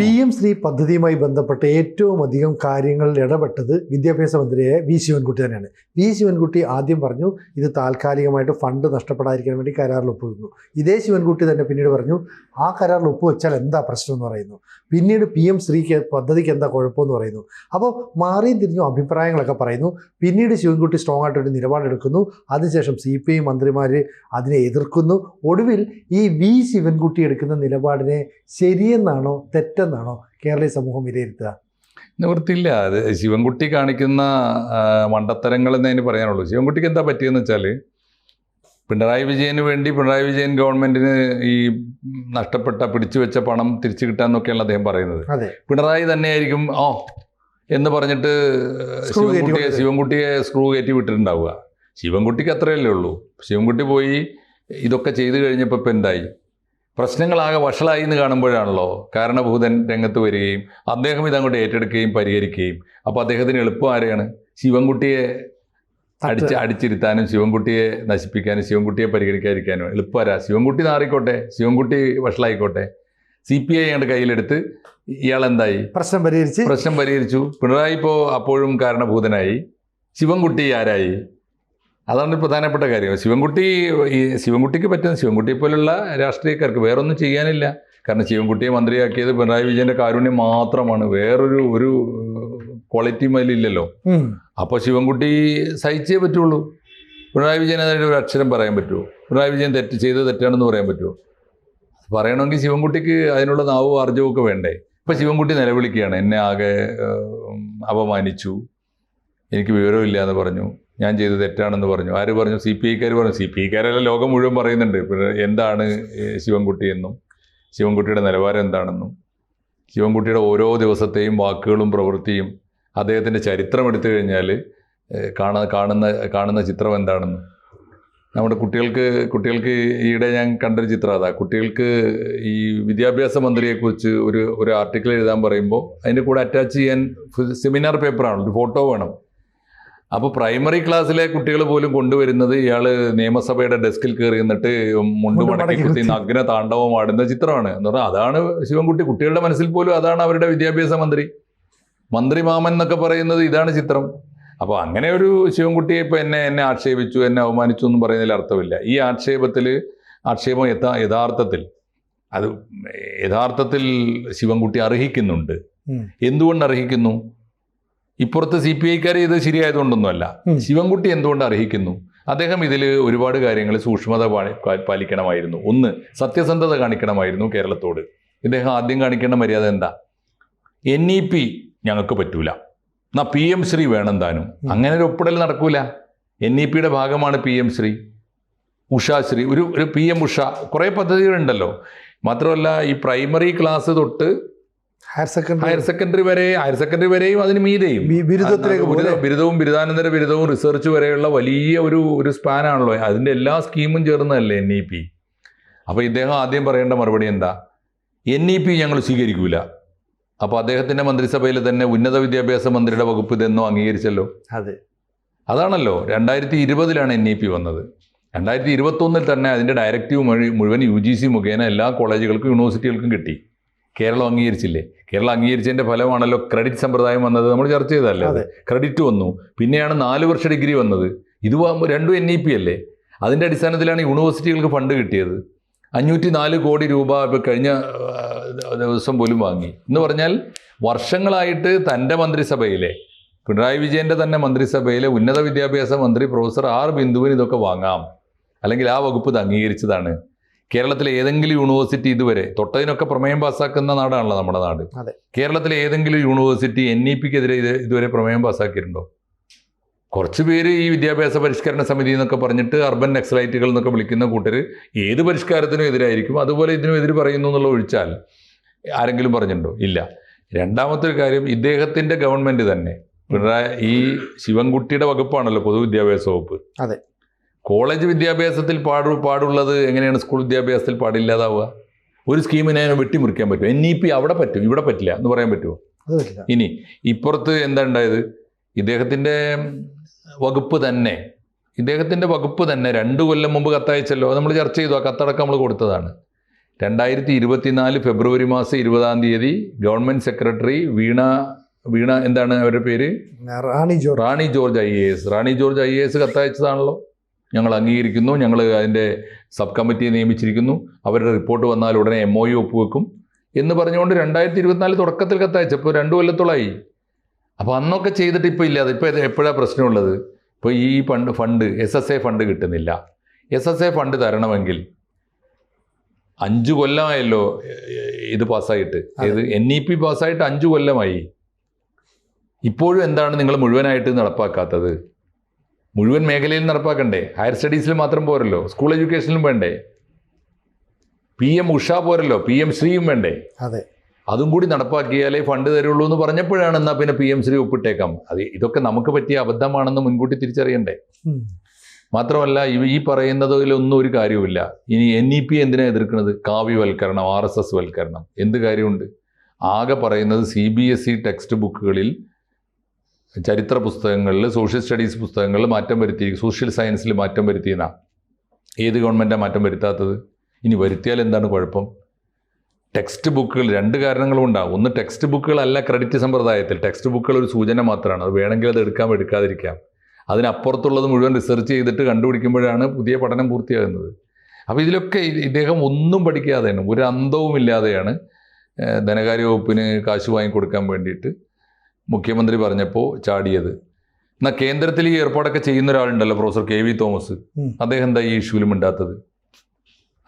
P M Shri പദ്ധതിയുമായി ബന്ധപ്പെട്ട് ഏറ്റവും അധികം കാര്യങ്ങളിൽ ഇടപെട്ടത് വിദ്യാഭ്യാസ മന്ത്രിയായ വി ശിവൻകുട്ടി തന്നെയാണ്. വി ശിവൻകുട്ടി ആദ്യം പറഞ്ഞു ഇത് താൽക്കാലികമായിട്ട് ഫണ്ട് നഷ്ടപ്പെടാതിരിക്കാൻ വേണ്ടി കരാറിൽ ഒപ്പുവെക്കുന്നു. ഇതേ ശിവൻകുട്ടി തന്നെ പിന്നീട് പറഞ്ഞു ആ കരാറിൽ ഒപ്പുവെച്ചാൽ എന്താ പ്രശ്നം എന്ന് പറയുന്നു. പിന്നീട് പി എം ശ്രീക്ക് പദ്ധതിക്ക് എന്താ കുഴപ്പമെന്ന് പറയുന്നു. അപ്പോൾ മാറിയും തിരിഞ്ഞും അഭിപ്രായങ്ങളൊക്കെ പറയുന്നു. പിന്നീട് ശിവൻകുട്ടി സ്ട്രോങ് ആയിട്ടൊരു നിലപാടെടുക്കുന്നു. അതിനുശേഷം സി പി ഐ മന്ത്രിമാർ അതിനെ എതിർക്കുന്നു. ഒടുവിൽ ഈ വി ശിവൻകുട്ടി എടുക്കുന്ന നിലപാടിനെ ശരിയെന്നാണോ തെറ്റെന്നാണോ കേരളീയ സമൂഹം വിലയിരുത്തുക? നിവൃത്തിയില്ല. അത് ശിവൻകുട്ടി കാണിക്കുന്ന മണ്ടത്തരങ്ങൾ എന്നതിന് പറയാനുള്ളൂ. ശിവൻകുട്ടിക്ക് എന്താ പറ്റിയെന്ന് വെച്ചാൽ പിണറായി വിജയന് വേണ്ടി പിണറായി വിജയൻ ഗവൺമെന്റിന് ഈ നഷ്ടപ്പെട്ട പിടിച്ചു വെച്ച പണം തിരിച്ചു കിട്ടാന്നൊക്കെയാണ് അദ്ദേഹം പറയുന്നത്. പിണറായി തന്നെയായിരിക്കും ഓ എന്ന് പറഞ്ഞിട്ട് ശിവൻകുട്ടിയെ ശിവൻകുട്ടിയെ സ്ക്രൂ കയറ്റി വിട്ടിട്ടുണ്ടാവുക. ശിവൻകുട്ടിക്ക് അത്രയല്ലേ ഉള്ളൂ. ശിവൻകുട്ടി പോയി ഇതൊക്കെ ചെയ്തു കഴിഞ്ഞപ്പോൾ ഇപ്പം എന്തായി? പ്രശ്നങ്ങളാകെ വഷളായി എന്ന് കാണുമ്പോഴാണല്ലോ കാരണഭൂതൻ രംഗത്ത് വരികയും അദ്ദേഹം ഇതങ്ങോട്ട് ഏറ്റെടുക്കുകയും പരിഹരിക്കുകയും. അപ്പോൾ അദ്ദേഹത്തിന് എളുപ്പം ആരെയാണ്? ശിവൻകുട്ടിയെ അടിച്ച് അടിച്ചിരുത്താനും ശിവൻകുട്ടിയെ നശിപ്പിക്കാനും ശിവൻകുട്ടിയെ പരിഗണിക്കാതിരിക്കാനും എളുപ്പമാരാ ശിവൻകുട്ടി നാറിക്കോട്ടെ ശിവൻകുട്ടി വഷളായിക്കോട്ടെ. സി പി ഐ അങ്ങോട്ട് കയ്യിലെടുത്ത് ഇയാൾ എന്തായി? പ്രശ്നം പരിഹരിച്ച്. പ്രശ്നം പരിഹരിച്ചു. പിണറായി ഇപ്പോൾ അപ്പോഴും കാരണഭൂതനായി. ശിവൻകുട്ടി ആരായി? അതാണ് പ്രധാനപ്പെട്ട കാര്യം. ശിവൻകുട്ടി ഈ ശിവൻകുട്ടിക്ക് പറ്റുന്ന ശിവൻകുട്ടിയെ പോലുള്ള രാഷ്ട്രീയക്കാർക്ക് വേറൊന്നും ചെയ്യാനില്ല. കാരണം ശിവൻകുട്ടിയെ മന്ത്രിയാക്കിയത് പിണറായി വിജയന്റെ കാരുണ്യം മാത്രമാണ്. വേറൊരു ഒരു ക്വാളിറ്റി അതിലില്ലല്ലോ. അപ്പോൾ ശിവൻകുട്ടി സഹിച്ചേ പറ്റുള്ളൂ. പിണറായി വിജയൻ അതിന് ഒരു അക്ഷരം പറയാൻ പറ്റുമോ? പിണറായി വിജയൻ തെറ്റ് ചെയ്ത് തെറ്റാണെന്ന് പറയാൻ പറ്റുമോ? പറയണമെങ്കിൽ ശിവൻകുട്ടിക്ക് അതിനുള്ള നാവും ആർജവും ഒക്കെ വേണ്ടേ? ഇപ്പം ശിവൻകുട്ടി നിലവിളിക്കുകയാണ്. എന്നെ ആകെ അപമാനിച്ചു. എനിക്ക് വിവരമില്ല എന്ന് പറഞ്ഞു. ഞാൻ ചെയ്തത് തെറ്റാണെന്ന് പറഞ്ഞു. ആര് പറഞ്ഞു? സി പി ഐക്കാർ പറഞ്ഞു. സി പി ഐക്കാരെല്ലാം ലോകം മുഴുവൻ പറയുന്നുണ്ട്. എന്താണ് ശിവൻകുട്ടി എന്നും ശിവൻകുട്ടിയുടെ നിലവാരം എന്താണെന്നും ശിവൻകുട്ടിയുടെ ഓരോ ദിവസത്തെയും വാക്കുകളും പ്രവൃത്തിയും അദ്ദേഹത്തിന്റെ ചരിത്രം എടുത്തു കഴിഞ്ഞാൽ കാണ കാണുന്ന കാണുന്ന ചിത്രം എന്താണെന്ന്. നമ്മുടെ കുട്ടികൾക്ക് കുട്ടികൾക്ക് ഈയിടെ ഞാൻ കണ്ടൊരു ചിത്രം അതാ. കുട്ടികൾക്ക് ഈ വിദ്യാഭ്യാസ മന്ത്രിയെക്കുറിച്ച് ഒരു ഒരു ആർട്ടിക്കിൾ എഴുതാൻ പറയുമ്പോൾ അതിന്റെ കൂടെ അറ്റാച്ച് ചെയ്യാൻ സെമിനാർ പേപ്പറാണ് ഒരു ഫോട്ടോ വേണം. അപ്പോൾ പ്രൈമറി ക്ലാസ്സിലെ കുട്ടികൾ പോലും കൊണ്ടുവരുന്നത് ഇയാൾ നിയമസഭയുടെ ഡെസ്കിൽ കയറി നിന്നിട്ട് മുണ്ട് മടക്കി കുത്തി. നഗ്ന താണ്ഡവം ആടുന്ന ചിത്രമാണ്. എന്ന് പറഞ്ഞാൽ അതാണ് ശിവൻകുട്ടി. കുട്ടികളുടെ മനസ്സിൽ പോലും അതാണ് അവരുടെ വിദ്യാഭ്യാസ മന്ത്രി. മന്ത്രി മാമൻ എന്നൊക്കെ പറയുന്നത് ഇതാണ് ചിത്രം. അപ്പോൾ അങ്ങനെ ഒരു ശിവൻകുട്ടിയെ ഇപ്പോൾ എന്നെ എന്നെ ആക്ഷേപിച്ചു എന്നെ അവമാനിച്ചു എന്നും പറയുന്നതിൽ അർത്ഥമില്ല. ഈ ആക്ഷേപത്തിൽ ആക്ഷേപം യഥാ യഥാർത്ഥത്തിൽ അത് യഥാർത്ഥത്തിൽ ശിവൻകുട്ടി അർഹിക്കുന്നുണ്ട്. എന്തുകൊണ്ട് അർഹിക്കുന്നു? ഇപ്പുറത്ത് സി പി ഐക്കാർ ഇത് ശരിയായതുകൊണ്ടൊന്നുമല്ല. ശിവൻകുട്ടി എന്തുകൊണ്ട് അർഹിക്കുന്നു? അദ്ദേഹം ഇതിൽ ഒരുപാട് കാര്യങ്ങൾ സൂക്ഷ്മത പാലിക്കണമായിരുന്നു. ഒന്ന് സത്യസന്ധത കാണിക്കണമായിരുന്നു കേരളത്തോട്. ഇദ്ദേഹം ആദ്യം കാണിക്കേണ്ട മര്യാദ എന്താ? എൻ ഇ പി ഞങ്ങൾക്ക് പറ്റൂല. എന്നാ പി എം ശ്രീ വേണം താനും അങ്ങനെ ഒരു ഒപ്പിടൽ നടക്കൂല. എൻ ഇ പിയുടെ ഭാഗമാണ് പി എം ശ്രീ. ഉഷാശ്രീ ഒരു ഒരു പി എം ഉഷ. കുറേ പദ്ധതികളുണ്ടല്ലോ. മാത്രമല്ല ഈ പ്രൈമറി ക്ലാസ് തൊട്ട് ഹയർ സെക്കൻഡറി ഹയർ സെക്കൻഡറി വരെ ഹയർ സെക്കൻഡറി വരെയും അതിന് മീതെയും. ബിരുദത്തിലേക്ക് ബിരുദവും ബിരുദാനന്തര ബിരുദവും റിസർച്ച് വരെയുള്ള വലിയ ഒരു ഒരു സ്പാനാണല്ലോ അതിന്റെ എല്ലാ സ്കീമും ചേർന്നതല്ലേ എൻ ഇ പി അപ്പോൾ ഇദ്ദേഹം ആദ്യം പറയേണ്ട മറുപടി എന്താ? എൻ ഇ പി ഞങ്ങൾ സ്വീകരിക്കൂല. അപ്പോൾ അദ്ദേഹത്തിന്റെ മന്ത്രിസഭയിൽ തന്നെ ഉന്നത വിദ്യാഭ്യാസ മന്ത്രിയുടെ വകുപ്പ് ഇതെന്നോ അംഗീകരിച്ചല്ലോ. അതെ. അതാണല്ലോ രണ്ടായിരത്തി ഇരുപതിലാണ് എൻ ഇ പി വന്നത്. രണ്ടായിരത്തി ഇരുപത്തൊന്നിൽ തന്നെ അതിന്റെ ഡയറക്റ്റീവ് മുഴുവൻ യു ജി സി മുഖേന എല്ലാ കോളേജുകൾക്കും യൂണിവേഴ്സിറ്റികൾക്കും കിട്ടി. കേരളം അംഗീകരിച്ചില്ലേ? കേരളം അംഗീകരിച്ചതിന്റെ ഫലമാണല്ലോ ക്രെഡിറ്റ് സമ്പ്രദായം വന്നത്. നമ്മൾ ചർച്ച ചെയ്തതല്ലേ അത്? ക്രെഡിറ്റ് വന്നു. പിന്നെയാണ് നാല് വർഷ ഡിഗ്രി വന്നത്. ഇത് വ- രണ്ടും എൻ ഇ പി അല്ലേ? അതിന്റെ അടിസ്ഥാനത്തിലാണ് യൂണിവേഴ്സിറ്റികൾക്ക് ഫണ്ട് കിട്ടിയത്. അഞ്ഞൂറ്റി നാല് കോടി രൂപ ഇപ്പോൾ കഴിഞ്ഞ ദിവസം പോലും വാങ്ങി. എന്ന് പറഞ്ഞാൽ വർഷങ്ങളായിട്ട് തന്റെ മന്ത്രിസഭയിലെ പിണറായി വിജയന്റെ തന്നെ മന്ത്രിസഭയിലെ ഉന്നത വിദ്യാഭ്യാസ മന്ത്രി പ്രൊഫസർ ആർ ബിന്ദുവിന് ഇതൊക്കെ വാങ്ങാം. അല്ലെങ്കിൽ ആ വകുപ്പ് ഇത് അംഗീകരിച്ചതാണ്. കേരളത്തിലെ ഏതെങ്കിലും യൂണിവേഴ്സിറ്റി ഇതുവരെ തൊട്ടതിനൊക്കെ പ്രമേയം പാസ്സാക്കുന്ന നാടാണല്ലോ നമ്മുടെ നാട്. കേരളത്തിലെ ഏതെങ്കിലും യൂണിവേഴ്സിറ്റി എൻ ഇ പിക്കെതിരെ ഇത് ഇതുവരെ പ്രമേയം പാസ്സാക്കിയിട്ടുണ്ടോ? കുറച്ച് പേര് ഈ വിദ്യാഭ്യാസ പരിഷ്കരണ സമിതി എന്നൊക്കെ പറഞ്ഞിട്ട് അർബൻ നക്സലൈറ്റുകൾ എന്നൊക്കെ വിളിക്കുന്ന കൂട്ടർ ഏത് പരിഷ്കാരത്തിനും എതിരായിരിക്കും. അതുപോലെ ഇതിനും എതിര് പറയുന്നു എന്നുള്ള ഒഴിച്ചാൽ ആരെങ്കിലും പറഞ്ഞിട്ടുണ്ടോ? ഇല്ല. രണ്ടാമത്തെ ഒരു കാര്യം ഇദ്ദേഹത്തിന്റെ ഗവൺമെന്റ് തന്നെ പിണറായി ഈ ശിവൻകുട്ടിയുടെ വകുപ്പാണല്ലോ പൊതുവിദ്യാഭ്യാസ വകുപ്പ്. അതെ. കോളേജ് വിദ്യാഭ്യാസത്തിൽ പാടു പാടുള്ളത് എങ്ങനെയാണ് സ്കൂൾ വിദ്യാഭ്യാസത്തിൽ പാടില്ലാതാവുക? ഒരു സ്കീമിനെ വെട്ടിമുറിക്കാൻ പറ്റും എൻ ഇ പി അവിടെ പറ്റും ഇവിടെ പറ്റില്ല എന്ന് പറയാൻ പറ്റുമോ? ഇനി ഇപ്പുറത്ത് എന്താ ഉണ്ടായത്? ഇദ്ദേഹത്തിന്റെ വകുപ്പ് തന്നെ ഇദ്ദേഹത്തിന്റെ വകുപ്പ് തന്നെ രണ്ട് കൊല്ലം മുമ്പ് കത്തയച്ചല്ലോ. നമ്മൾ ചർച്ച ചെയ്തു ആ കത്തടക്കം നമ്മൾ കൊടുത്തതാണ്. രണ്ടായിരത്തി ഇരുപത്തിനാല് ഫെബ്രുവരി മാസം ഇരുപതാം തീയതി ഗവൺമെന്റ് സെക്രട്ടറി വീണ വീണ എന്താണ് അവരുടെ പേര്? Rani George. Rani George I A S. Rani George I A S കത്തയച്ചതാണല്ലോ. ഞങ്ങൾ അംഗീകരിക്കുന്നു ഞങ്ങൾ അതിന്റെ സബ് കമ്മിറ്റിയെ നിയമിച്ചിരിക്കുന്നു. അവരുടെ റിപ്പോർട്ട് വന്നാൽ ഉടനെ എം ഒ യു ഒപ്പുവെക്കും. എന്ന് പറഞ്ഞുകൊണ്ട് രണ്ടായിരത്തി ഇരുപത്തിനാല് തുടക്കത്തിൽ കത്തയച്ചപ്പോൾ രണ്ടു കൊല്ലത്തോളായി. അപ്പോൾ അന്നൊക്കെ ചെയ്തിട്ട് ഇപ്പോൾ ഇല്ലാതെ ഇപ്പോൾ എപ്പോഴാണ് പ്രശ്നമുള്ളത്? ഇപ്പോൾ ഈ fund fund S S A fund കിട്ടുന്നില്ല. എസ് എസ് എ ഫണ്ട് തരണമെങ്കിൽ അഞ്ച് കൊല്ലമായല്ലോ ഇത് പാസ്സായിട്ട്. ഇത് എൻ ഇ പി പാസ്സായിട്ട് അഞ്ച് കൊല്ലമായി. ഇപ്പോഴും എന്താണ് നിങ്ങൾ മുഴുവനായിട്ട് നടപ്പാക്കാത്തത്? മുഴുവൻ മേഖലയിൽ നടപ്പാക്കണ്ടേ? ഹയർ സ്റ്റഡീസിൽ മാത്രം പോരല്ലോ. സ്കൂൾ എഡ്യൂക്കേഷനിലും വേണ്ടേ? പി എം ഉഷ പോരല്ലോ. പി എം ശ്രീയും വേണ്ടേ? അതെ. അതും കൂടി നടപ്പാക്കിയാലേ ഫണ്ട് തരുള്ളൂ എന്ന് പറഞ്ഞപ്പോഴാണ് എന്നാൽ പിന്നെ പി എം ശ്രീ ഒപ്പിട്ടേക്കാം. അത് ഇതൊക്കെ നമുക്ക് പറ്റിയ അബദ്ധമാണെന്ന് മുൻകൂട്ടി തിരിച്ചറിയണ്ടേ? മാത്രമല്ല ഈ പറയുന്നതിലൊന്നും ഒരു കാര്യവുമില്ല. ഇനി എൻ ഇ പി എന്തിനാ എതിർക്കുന്നത്? കാവ്യവൽക്കരണം ആർ എസ് എസ് വൽക്കരണം. എന്ത് കാര്യമുണ്ട്? ആകെ പറയുന്നത് C B S E text ബുക്കുകളിൽ ചരിത്ര പുസ്തകങ്ങളിൽ സോഷ്യൽ സ്റ്റഡീസ് പുസ്തകങ്ങളിൽ മാറ്റം വരുത്തി സോഷ്യൽ സയൻസിൽ മാറ്റം വരുത്തിയെന്ന? ഏത് ഗവൺമെന്റാണ് മാറ്റം വരുത്താത്തത്? ഇനി വരുത്തിയാൽ എന്താണ് കുഴപ്പം? ടെക്സ്റ്റ് ബുക്കുകൾ രണ്ട് കാരണങ്ങളും ഉണ്ടാകും ഒന്ന് ടെക്സ്റ്റ് ബുക്കുകളല്ല ക്രെഡിറ്റ് സമ്പ്രദായത്തിൽ. ടെക്സ്റ്റ് ബുക്കുകൾ ഒരു സൂചന മാത്രമാണ്. അത് വേണമെങ്കിൽ അത് എടുക്കാം എടുക്കാതിരിക്കാം. അതിനപ്പുറത്തുള്ളത് മുഴുവൻ റിസർച്ച് ചെയ്തിട്ട് കണ്ടുപിടിക്കുമ്പോഴാണ് പുതിയ പഠനം പൂർത്തിയാകുന്നത്. അപ്പോൾ ഇതിലൊക്കെ ഇദ്ദേഹം ഒന്നും പഠിക്കാതെയാണ് ഒരു അന്തവും ഇല്ലാതെയാണ് ധനകാര്യ വകുപ്പിന് കാശ് വാങ്ങിക്കൊടുക്കാൻ വേണ്ടിയിട്ട് മുഖ്യമന്ത്രി പറഞ്ഞപ്പോൾ ചാടിയത്. എന്നാൽ കേന്ദ്രത്തിൽ ഈ ഏർപ്പാടൊക്കെ ചെയ്യുന്ന ഒരാളുണ്ടല്ലോ പ്രൊഫസർ കെ വി തോമസ്. അദ്ദേഹം എന്താ ഈ ഇഷ്യൂവിൽ മിണ്ടാത്തത്?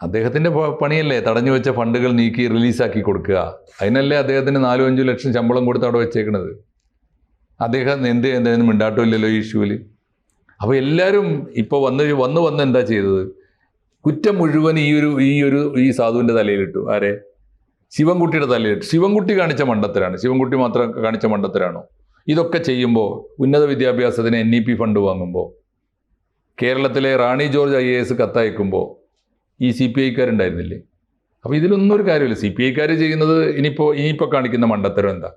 അദ്ദേഹത്തിന്റെ പണിയല്ലേ തടഞ്ഞു വെച്ച ഫണ്ടുകൾ നീക്കി റിലീസാക്കി കൊടുക്കുക. അതിനല്ലേ അദ്ദേഹത്തിന് നാലും അഞ്ചു ലക്ഷം ശമ്പളം കൊടുത്ത് അവിടെ വെച്ചേക്കണത്? അദ്ദേഹം എന്ത് എന്തായാലും മിണ്ടാട്ടമില്ലല്ലോ ഈ ഇഷ്യൂവിൽ അപ്പോൾ എല്ലാവരും ഇപ്പോൾ വന്ന് വന്ന് വന്ന് എന്താ ചെയ്തത്? കുറ്റം മുഴുവൻ ഈ ഒരു ഈ ഒരു ഈ സാധുവിന്റെ തലയിലിട്ടു. ആരെ? ശിവൻകുട്ടിയുടെ തലയിട്ട് ശിവൻകുട്ടി കാണിച്ച മണ്ടത്തരാണ്. ശിവൻകുട്ടി മാത്രം കാണിച്ച മണ്ടത്തരാണോ? ഇതൊക്കെ ചെയ്യുമ്പോൾ ഉന്നത വിദ്യാഭ്യാസത്തിന് എൻ ഇ പി ഫണ്ട് വാങ്ങുമ്പോൾ കേരളത്തിലെ Rani George I A S കത്തയക്കുമ്പോൾ ഈ സി പി ഐക്കാരുണ്ടായിരുന്നില്ലേ അപ്പോൾ ഇതിലൊന്നും ഒരു കാര്യമില്ല. സി പി ഐക്കാർ ചെയ്യുന്നത് ഇനിയിപ്പോൾ ഇനിയിപ്പോൾ കാണിക്കുന്ന മണ്ടത്തരം എന്താ?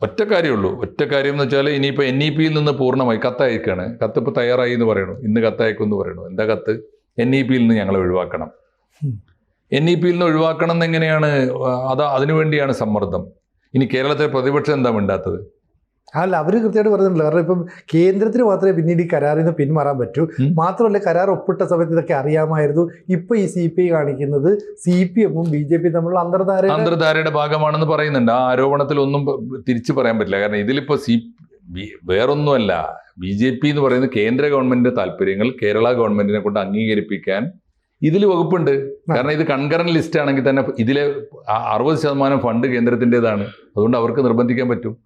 ഒറ്റ കാര്യമുള്ളൂ. ഒറ്റ കാര്യം എന്ന് വെച്ചാൽ ഇനിയിപ്പോൾ എൻ ഇ പിയിൽ നിന്ന് പൂർണമായി കത്തയക്കാണ്. കത്ത് ഇപ്പോൾ തയ്യാറായി എന്ന് പറയണു. ഇന്ന് കത്തയക്കും എന്ന് പറയണു. എന്താ കത്ത്? എൻ ഇ പിയിൽ നിന്ന് ഞങ്ങളെ ഒഴിവാക്കണം. എൻ ഇ പിയിൽ നിന്ന് ഒഴിവാക്കണം എന്നെങ്ങനെയാണ് അത് അതിനുവേണ്ടിയാണ് സമ്മർദ്ദം. ഇനി കേരളത്തിലെ പ്രതിപക്ഷം എന്താ മിണ്ടാത്തത്? അല്ല അവർ കൃത്യമായിട്ട് പറയുന്നുണ്ട് കാരണം ഇപ്പം കേന്ദ്രത്തിന് മാത്രമേ പിന്നീട് ഈ കരാറിൽ നിന്ന് പിന്മാറാൻ പറ്റൂ. മാത്രമല്ല കരാർ ഒപ്പിട്ട സമയത്ത് ഇതൊക്കെ അറിയാമായിരുന്നു. ഇപ്പൊ ഈ സി പി ഐ കാണിക്കുന്നത് സി പി എമ്മും ബി ജെ പി തമ്മിലുള്ള അന്തർധാര അന്തർധാരയുടെ ഭാഗമാണെന്ന് പറയുന്നുണ്ട്. ആ ആരോപണത്തിൽ ഒന്നും തിരിച്ചു പറയാൻ പറ്റില്ല. കാരണം ഇതിലിപ്പോ സി വേറൊന്നുമല്ല. ബി ജെ പി എന്ന് പറയുന്നത് കേന്ദ്ര ഗവൺമെന്റിന്റെ താല്പര്യങ്ങൾ കേരള ഗവൺമെന്റിനെ കൊണ്ട് അംഗീകരിപ്പിക്കാൻ ഇതിൽ വകുപ്പുണ്ട്. കാരണം ഇത് കൺകറന്റ് ലിസ്റ്റ് ആണെങ്കിൽ തന്നെ ഇതിലെ അറുപത് ശതമാനം ഫണ്ട് കേന്ദ്രത്തിന്റെതാണ്. അതുകൊണ്ട് അവർക്ക് നിർബന്ധിക്കാൻ പറ്റും.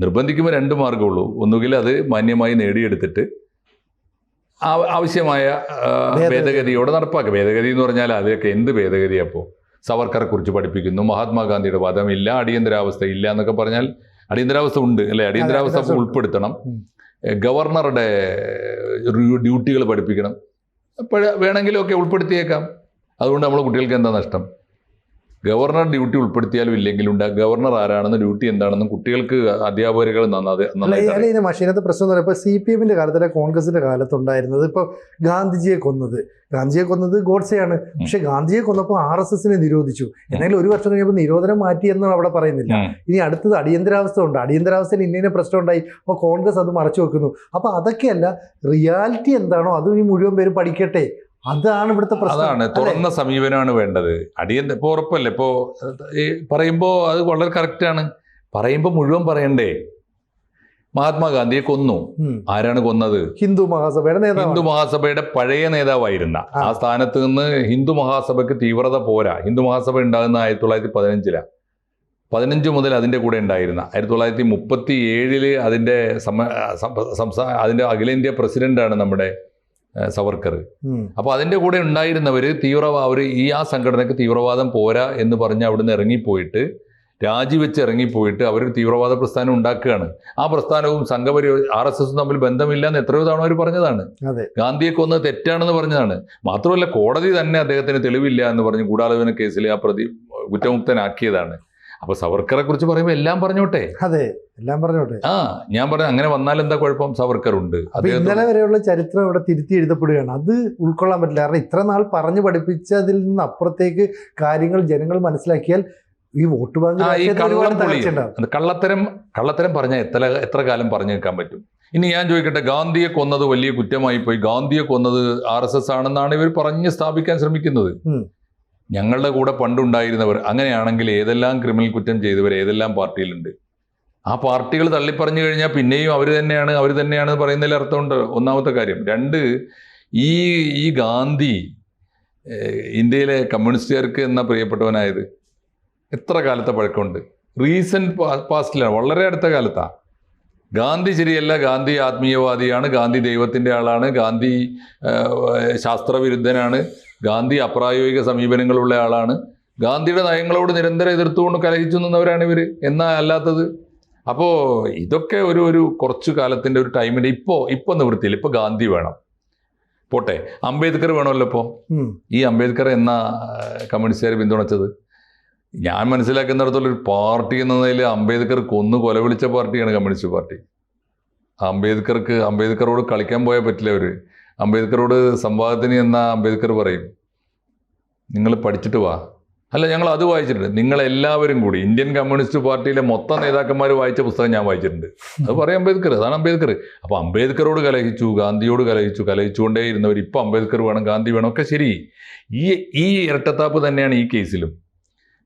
നിർബന്ധിക്കുമ്പോൾ രണ്ട് മാർഗമുള്ളൂ ഒന്നുകിൽ അത് മാന്യമായി നേടിയെടുത്തിട്ട് ആ- ആവശ്യമായ. ഭേദഗതിയോടെ നടപ്പാക്കുക. ഭേദഗതി എന്ന് പറഞ്ഞാൽ അതൊക്കെ എന്ത് ഭേദഗതി അപ്പോൾ സവർക്കറെ കുറിച്ച് പഠിപ്പിക്കുന്നു മഹാത്മാഗാന്ധിയുടെ വാദം ഇല്ല അടിയന്തരാവസ്ഥ ഇല്ല എന്നൊക്കെ പറഞ്ഞാൽ അടിയന്തരാവസ്ഥ ഉണ്ട് അല്ലെ? അടിയന്തരാവസ്ഥ ഉൾപ്പെടുത്തണം. ഗവർണറുടെ ഡ്യൂട്ടികൾ പഠിപ്പിക്കണം. അപ്പോൾ വേണമെങ്കിലൊക്കെ ഉൾപ്പെടുത്തിയേക്കാം. അതുകൊണ്ട് നമ്മൾ കുട്ടികൾക്ക് എന്താ നഷ്ടം? ഗവർണർ ഡ്യൂട്ടി ഉൾപ്പെടുത്തിയാലും ഇല്ലെങ്കിലും ഉണ്ട് ഗവർണർ ആരാണെന്ന് ഡ്യൂട്ടി എന്താണെന്നും കുട്ടികൾക്ക് അധ്യാപകർ അറിയാം. മഷീനത്തെ പ്രശ്നം എന്ന് പറയുമ്പോൾ സി പി എമ്മിന്റെ കാലത്തല്ല കോൺഗ്രസിന്റെ കാലത്തുണ്ടായിരുന്നത്? ഇപ്പോൾ ഗാന്ധിജിയെ കൊന്നത്. ഗാന്ധിജിയെ കൊന്നത് ഗോഡ്സെയാണ്. പക്ഷെ ഗാന്ധിജിയെ കൊന്നപ്പോൾ ആർ എസ് എസിനെ നിരോധിച്ചു. എന്തെങ്കിലും ഒരു വർഷം കഴിഞ്ഞപ്പോൾ നിരോധനം മാറ്റി എന്ന് അവിടെ പറയുന്നില്ല. ഇനി അടുത്തത് അടിയന്തരാവസ്ഥ ഉണ്ട്. അടിയന്തരാവസ്ഥയിൽ ഇന്ന പ്രശ്നമുണ്ടായി പ്രശ്നം ഉണ്ടായി. അപ്പോൾ കോൺഗ്രസ് അത് മറച്ചു വെക്കുന്നു. അപ്പോൾ അതൊക്കെയല്ല റിയാലിറ്റി എന്താണോ അത് ഈ മുഴുവൻ പേരും പഠിക്കട്ടെ. അതാണ് ഇവിടുത്തെ പ്രശ്നം. അതാണ്? തുറന്ന സമീപനമാണ് വേണ്ടത്. അടിയന്തര ഇപ്പോൾ ഉറപ്പല്ലേ? ഇപ്പോൾ ഈ പറയുമ്പോൾ അത് വളരെ കറക്റ്റാണ് പറയുമ്പോൾ മുഴുവൻ പറയണ്ടേ? മഹാത്മാഗാന്ധിയെ കൊന്നു. ആരാണ് കൊന്നത്? ഹിന്ദു മഹാസഭയുടെ ഹിന്ദു മഹാസഭയുടെ പഴയ നേതാവായിരുന്ന. ആ. സ്ഥാനത്ത് നിന്ന് ഹിന്ദു മഹാസഭയ്ക്ക് തീവ്രത പോരാ. ഹിന്ദു മഹാസഭ ഉണ്ടാകുന്ന ആയിരത്തി തൊള്ളായിരത്തി പതിനഞ്ചിലാണ് പതിനഞ്ച് മുതൽ അതിന്റെ കൂടെ ഉണ്ടായിരുന്ന. ആയിരത്തി തൊള്ളായിരത്തി മുപ്പത്തി ഏഴിൽ അതിന്റെ സംസ്ഥാന അതിന്റെ അഖിലേന്ത്യാ പ്രസിഡന്റാണ് നമ്മുടെ സവർക്കർ അപ്പൊ അപ്പോൾ അതിന്റെ കൂടെ ഉണ്ടായിരുന്നവർ തീവ്രവാ അവർ ഈ ആ സംഘടനക്ക് തീവ്രവാദം പോരാ എന്ന് പറഞ്ഞ് അവിടുന്ന് ഇറങ്ങിപ്പോയിട്ട് രാജിവെച്ച് ഇറങ്ങിപ്പോയിട്ട് അവർ തീവ്രവാദ പ്രസ്ഥാനം ഉണ്ടാക്കുകയാണ്. ആ പ്രസ്ഥാനവും സംഘപരി ആർ എസ് എസും തമ്മിൽ ബന്ധമില്ല എന്ന് എത്രയോ തവണ അവർ പറഞ്ഞതാണ്. ഗാന്ധിയെ കൊന്നത് തെറ്റാണെന്ന് പറഞ്ഞതാണ്. മാത്രമല്ല കോടതി തന്നെ അദ്ദേഹത്തിന് തെളിവില്ല എന്ന് പറഞ്ഞ് ഗൂഢാലോചന കേസിലെ ആ പ്രതി കുറ്റമുക്തനാക്കിയതാണ്. അപ്പൊ സവർക്കറെ കുറിച്ച് പറയുമ്പോൾ എല്ലാം പറഞ്ഞോട്ടെ? അതെ എല്ലാം പറഞ്ഞോട്ടെ. ആ ഞാൻ പറഞ്ഞു അങ്ങനെ വന്നാൽ എന്താ കുഴപ്പം? സവർക്കർ ഉണ്ട്. ഇന്നലെ വരെയുള്ള ചരിത്രം ഇവിടെ തിരുത്തി എഴുതപ്പെടുകയാണ്. അത് ഉൾക്കൊള്ളാൻ പറ്റില്ല. കാരണം ഇത്ര നാൾ പറഞ്ഞു പഠിപ്പിച്ചതിൽ നിന്ന് അപ്പുറത്തേക്ക് കാര്യങ്ങൾ ജനങ്ങൾ മനസ്സിലാക്കിയാൽ ഈ വോട്ട് ബാങ്ക് കള്ളത്തരം കള്ളത്തരം പറഞ്ഞാൽ എത്ര എത്ര കാലം പറഞ്ഞു നിൽക്കാൻ പറ്റും? ഇനി ഞാൻ ചോദിക്കട്ടെ ഗാന്ധിയെ കൊന്നത് വലിയ കുറ്റമായി പോയി. ഗാന്ധിയെ കൊന്നത് ആർ എസ് എസ് ആണെന്നാണ് ഇവർ പറഞ്ഞ് സ്ഥാപിക്കാൻ ശ്രമിക്കുന്നത്. ഞങ്ങളുടെ കൂടെ പണ്ടുണ്ടായിരുന്നവർ അങ്ങനെയാണെങ്കിൽ ഏതെല്ലാം ക്രിമിനൽ കുറ്റം ചെയ്തവർ ഏതെല്ലാം പാർട്ടിയിലുണ്ട്? ആ പാർട്ടികൾ തള്ളിപ്പറഞ്ഞു കഴിഞ്ഞാൽ പിന്നെയും അവർ തന്നെയാണ് അവർ തന്നെയാണ് പറയുന്നതിൽ അർത്ഥമുണ്ട്. ഒന്നാമത്തെ കാര്യം രണ്ട് ഈ ഈ ഗാന്ധി ഇന്ത്യയിലെ കമ്മ്യൂണിസ്റ്റുകാർക്ക് എന്ന പ്രിയപ്പെട്ടവനായത് എത്ര കാലത്തെ പഴക്കമുണ്ട്? റീസെന്റ് പാസ്റ്റിലാണ് വളരെ അടുത്ത കാലത്താണ് ഗാന്ധി ശരിയല്ല ഗാന്ധി ആത്മീയവാദിയാണ് ഗാന്ധി ദൈവത്തിന്റെ ആളാണ് ഗാന്ധി ശാസ്ത്രവിരുദ്ധനാണ് ഗാന്ധി അപ്രായോഗിക സമീപനങ്ങളുള്ള ആളാണ്. ഗാന്ധിയുടെ നയങ്ങളോട് നിരന്തരം എതിർത്തുകൊണ്ട് കലഹിച്ചു നിന്നവരാണ് ഇവർ എന്നാ അല്ലാത്തത്? അപ്പോൾ ഇതൊക്കെ ഒരു ഒരു കുറച്ചു കാലത്തിന്റെ ഒരു ടൈമിന്റെ ഇപ്പോൾ ഇപ്പോൾ നിവൃത്തിയില്ല. ഇപ്പോൾ ഗാന്ധി വേണം. പോട്ടെ അംബേദ്കർ വേണമല്ലോ ഇപ്പോൾ ഈ അംബേദ്കർ എന്ന കമ്മ്യൂണിസ്റ്റുകാർ പിന്തുണച്ചത്? ഞാൻ മനസ്സിലാക്കുന്നിടത്തോളം ഒരു പാർട്ടി എന്ന നിലയിൽ അംബേദ്കർ കൊന്നു കൊലവിളിച്ച പാർട്ടിയാണ് കമ്മ്യൂണിസ്റ്റ് പാർട്ടി. അംബേദ്കർക്ക് അംബേദ്കറോട് കളിക്കാൻ പോയാൽ പറ്റില്ല അവർ അംബേദ്കറോട് സംവാദത്തിന് എന്ന അംബേദ്കർ പറയും നിങ്ങൾ പഠിച്ചിട്ട് വാ. അല്ല ഞങ്ങൾ അത് വായിച്ചിട്ടുണ്ട്. നിങ്ങളെല്ലാവരും കൂടി ഇന്ത്യൻ കമ്മ്യൂണിസ്റ്റ് പാർട്ടിയിലെ മൊത്തം നേതാക്കന്മാർ വായിച്ച പുസ്തകം ഞാൻ വായിച്ചിട്ടുണ്ട്. അത് പറയും അംബേദ്കർ അതാണ് അംബേദ്കർ. അപ്പോൾ അംബേദ്കറോട് കലഹിച്ചു ഗാന്ധിയോട് കലഹിച്ചു കലഹിച്ചുകൊണ്ടേ ഇരുന്നവർ ഇപ്പോൾ അംബേദ്കർ വേണം ഗാന്ധി വേണം ഒക്കെ ശരി. ഈ ഈ ഇരട്ടത്താപ്പ് തന്നെയാണ് ഈ കേസിലും.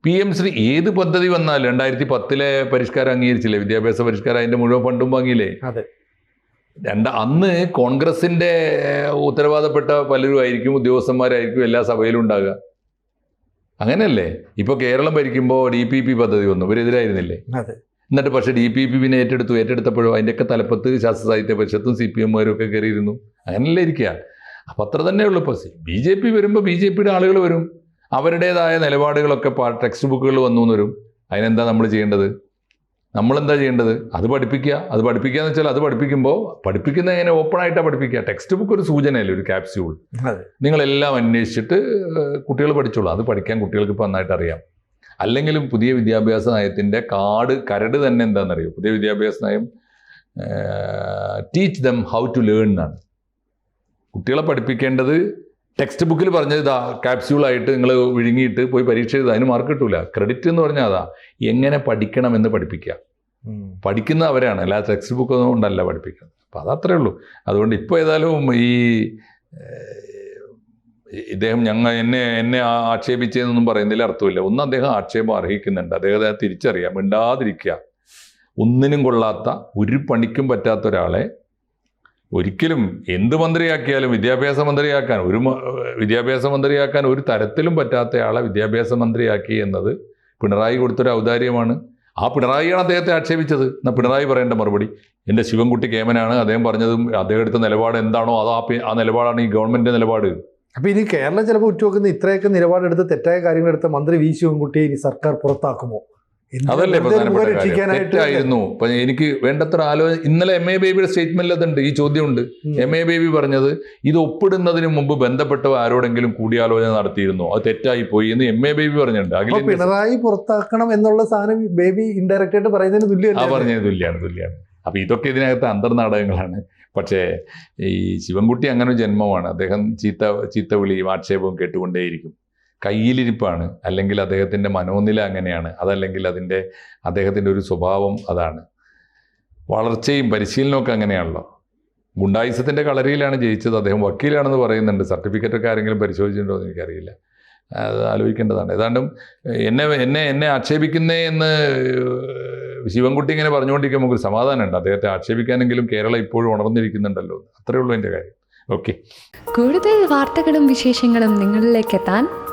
പി എം ശ്രീ ഏത് പദ്ധതി വന്നാലും രണ്ടായിരത്തി പത്തിലെ പരിഷ്കാരം അംഗീകരിച്ചില്ലേ? വിദ്യാഭ്യാസ പരിഷ്കാരം അതിന്റെ മുഴുവൻ ഫണ്ടും വാങ്ങിയില്ലേ? രണ്ട അന്ന് കോൺഗ്രസിന്റെ ഉത്തരവാദപ്പെട്ട പലരും ആയിരിക്കും ഉദ്യോഗസ്ഥന്മാരായിരിക്കും എല്ലാ സഭയിലും ഉണ്ടാകുക. അങ്ങനെയല്ലേ? ഇപ്പോൾ കേരളം ഭരിക്കുമ്പോൾ ഡി പി പി പദ്ധതി വന്നു ഇവരെതിരായിരുന്നില്ലേ? അതെ. എന്നിട്ട് പക്ഷേ ഡി പി പി പിന്നെ ഏറ്റെടുത്തു ഏറ്റെടുത്തപ്പോഴും അതിന്റെയൊക്കെ തലപ്പത്ത് ശാസ്ത്ര സാഹിത്യ പരിഷത്തും സി പി എമ്മുകാരും ഒക്കെ കയറിയിരുന്നു. അങ്ങനെയല്ലേ ഇരിക്കുക? അപ്പം അത്ര തന്നെ ഉള്ളു. ഇപ്പോൾ ബി ജെ പി വരുമ്പോൾ ബി ജെ പിയുടെ ആളുകൾ വരും. അവരുടേതായ നിലപാടുകളൊക്കെ ടെക്സ്റ്റ് ബുക്കുകൾ വന്നു എന്ന് വരും. അതിനെന്താ നമ്മൾ ചെയ്യേണ്ടത്? നമ്മളെന്താ ചെയ്യേണ്ടത്? അത് പഠിപ്പിക്കുക. അത് പഠിപ്പിക്കുക എന്ന് വെച്ചാൽ അത് പഠിപ്പിക്കുമ്പോൾ പഠിപ്പിക്കുന്ന എങ്ങനെ ഓപ്പൺ ആയിട്ടാണ് പഠിപ്പിക്കുക? ടെക്സ്റ്റ് ബുക്ക് ഒരു സൂചനയല്ലേ ഒരു ക്യാപ്സ്യൂൾ നിങ്ങളെല്ലാം അന്വേഷിച്ചിട്ട് കുട്ടികൾ പഠിച്ചോളൂ. അത് പഠിക്കാൻ കുട്ടികൾക്ക് ഇപ്പോൾ നന്നായിട്ട് അറിയാം. അല്ലെങ്കിലും പുതിയ വിദ്യാഭ്യാസ നയത്തിന്റെ കാട് കരട് തന്നെ എന്താണെന്നറിയോ? പുതിയ വിദ്യാഭ്യാസ നയം teach them how to learn എന്നാണ്. കുട്ടികളെ പഠിപ്പിക്കേണ്ടത് ടെക്സ്റ്റ് ബുക്കിൽ പറഞ്ഞത് ഇതാ ക്യാപ്സ്യൂളായിട്ട് നിങ്ങൾ വിഴുങ്ങിയിട്ട് പോയി പരീക്ഷ ചെയ്ത് അതിന് മാർക്ക് കിട്ടൂല. ക്രെഡിറ്റ് എന്ന് പറഞ്ഞാൽ അതാ എങ്ങനെ പഠിക്കണം എന്ന് പഠിപ്പിക്കുക. പഠിക്കുന്ന അവരാണ്. അല്ലാതെ ടെക്സ്റ്റ് ബുക്ക് കൊണ്ടല്ല പഠിപ്പിക്കുന്നത്. അപ്പോൾ അതത്രേ ഉള്ളൂ. അതുകൊണ്ട് ഇപ്പോൾ ഏതായാലും ഈ ഇദ്ദേഹം ഞങ്ങൾ എന്നെ എന്നെ ആക്ഷേപിച്ചതെന്നൊന്നും പറയുന്നതിൽ അർത്ഥമില്ല. ഒന്ന് അദ്ദേഹം ആക്ഷേപം അർഹിക്കുന്നുണ്ട്. അദ്ദേഹത്തെ തിരിച്ചറിയാം. മിണ്ടാതിരിക്കുക. ഒന്നിനും കൊള്ളാത്ത ഒരു പണിക്കും പറ്റാത്ത ഒരാളെ ഒരിക്കലും എന്ത് മന്ത്രിയാക്കിയാലും വിദ്യാഭ്യാസ മന്ത്രിയാക്കാൻ ഒരു വിദ്യാഭ്യാസ മന്ത്രിയാക്കാൻ ഒരു തരത്തിലും പറ്റാത്തയാളെ വിദ്യാഭ്യാസ മന്ത്രിയാക്കി എന്നത് പിണറായി കൊടുത്തൊരു ഔദാര്യമാണ്. ആ പിണറായിയാണ് അദ്ദേഹത്തെ ആക്ഷേപിച്ചത്. എന്നാൽ പിണറായി പറയേണ്ട മറുപടി. എന്റെ ശിവൻകുട്ടി കേമനാണ്. അദ്ദേഹം പറഞ്ഞതും അദ്ദേഹം എടുത്ത നിലപാട് എന്താണോ അത് ആ ആ നിലപാടാണ് ഈ ഗവൺമെന്റിന്റെ നിലപാട്. അപ്പോൾ ഇനി കേരളം ചിലപ്പോൾ ഉറ്റുവെക്കുന്ന ഇത്രയൊക്കെ നിലപാടെടുത്ത് തെറ്റായ കാര്യങ്ങൾ എടുത്ത മന്ത്രി വി ശിവൻകുട്ടിയെ ഇനി സർക്കാർ പുറത്താക്കുമോ? അതല്ലേ തെറ്റായിരുന്നു. എനിക്ക് വേണ്ടത്ര ആലോചന ഇന്നലെ എം എ ബേബിയുടെ സ്റ്റേറ്റ്മെന്റിൽ അതുണ്ട് ഈ ചോദ്യമുണ്ട്. എം എ ബേബി പറഞ്ഞത് ഇത് ഒപ്പിടുന്നതിന് മുമ്പ് ബന്ധപ്പെട്ടവ ആരോടെങ്കിലും കൂടിയാലോചന നടത്തിയിരുന്നോ? അത് തെറ്റായി പോയി എന്ന് എം എ ബേബി പറഞ്ഞിട്ടുണ്ട്. പിണറായി പുറത്താക്കണം എന്നുള്ള സാധനം ബേബി ഇൻഡയറക്റ്റ് ആയിട്ട് പറയുന്നതിന് ആ തുല്യമല്ല പറഞ്ഞത് തുല്യാണ് തുല്യാണ് അപ്പൊ ഇതൊക്കെ ഇതിനകത്ത് അന്തർനാടകങ്ങളാണ്. പക്ഷേ ഈ ശിവൻകുട്ടി അങ്ങനെ ജന്മമാണ്. അദ്ദേഹം ചീത്ത ചീത്ത വിളിയും ആക്ഷേപവും കേട്ടുകൊണ്ടേയിരിക്കും. കയ്യിലിരിപ്പാണ്. അല്ലെങ്കിൽ അദ്ദേഹത്തിന്റെ മനോനില അങ്ങനെയാണ്. അതല്ലെങ്കിൽ അതിന്റെ അദ്ദേഹത്തിന്റെ ഒരു സ്വഭാവം അതാണ്. വളർച്ചയും പരിശീലനമൊക്കെ അങ്ങനെയാണല്ലോ. ഗുണ്ടായുസത്തിന്റെ കളരിയിലാണ് ജയിച്ചത്. അദ്ദേഹം വക്കീലാണെന്ന് പറയുന്നുണ്ട്. സർട്ടിഫിക്കറ്റൊക്കെ ആരെങ്കിലും പരിശോധിച്ചിട്ടുണ്ടോ എന്ന് എനിക്കറിയില്ല. അത് ആലോചിക്കേണ്ടതാണ്. ഏതാണ്ടും എന്നെ എന്നെ എന്നെ ആക്ഷേപിക്കുന്നേ എന്ന് ശിവൻകുട്ടി ഇങ്ങനെ പറഞ്ഞുകൊണ്ടിരിക്കുമ്പോൾ നമുക്കൊരു സമാധാനമുണ്ട്. അദ്ദേഹത്തെ ആക്ഷേപിക്കാനെങ്കിലും കേരളം ഇപ്പോഴും ഉണർന്നിരിക്കുന്നുണ്ടല്ലോ അത്രയേ ഉള്ളൂ എന്റെ കാര്യം. ഓക്കെ. കൂടുതൽ വാർത്തകളും വിശേഷങ്ങളും നിങ്ങളിലേക്ക് എത്താൻ